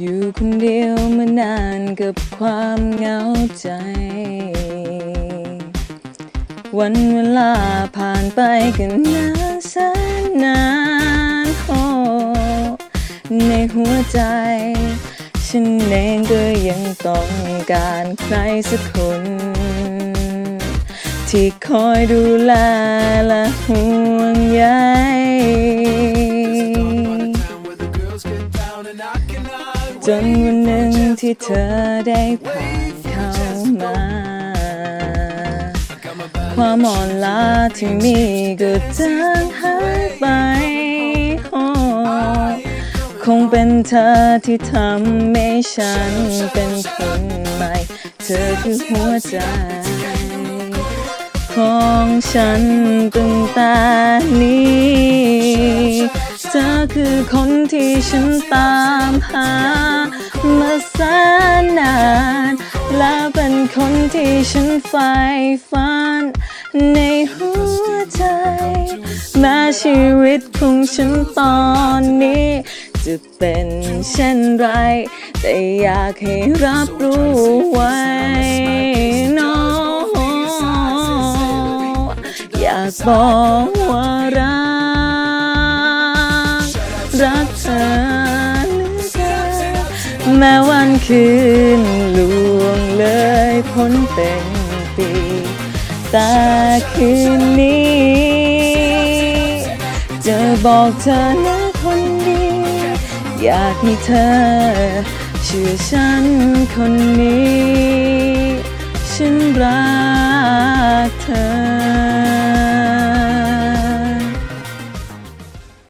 อยู่คนเดียวมานานกับความเหงาใจ วันเวลาผ่านไปกันนานแสนนานโอ้ในหัวใจ ฉันเองก็ยังต้องการใครสักคน ที่คอยดูแลและห่วงใย จนวันหนึ่งที่เธอได้ผ่านเข้ามา ความอ่อนล้าที่มีก็จางหายไปโอ้คงเป็นเธอที่ทำให้ฉันเป็นคนใหม่ เธอคือหัวใจ ของฉันตั้งแต่นี้ คือคนที่ฉันตามหามาแสนนาน และเป็นคนที่ฉันใฝ่ฝันในหัวใจ แม้ชีวิตของฉันตอนนี้ จะเป็นเช่นไร แต่อยากให้รับรู้ไว้น้องอยากบอกว่ารัก รักเธอหลือกินแม้วันคืนล่วงเลยพ้นเป็นปีแต่คืนนี้ จะบอกเธอนะคนดี อยากให้เธอ เชื่อฉันคนนี้ ฉันรักเธอ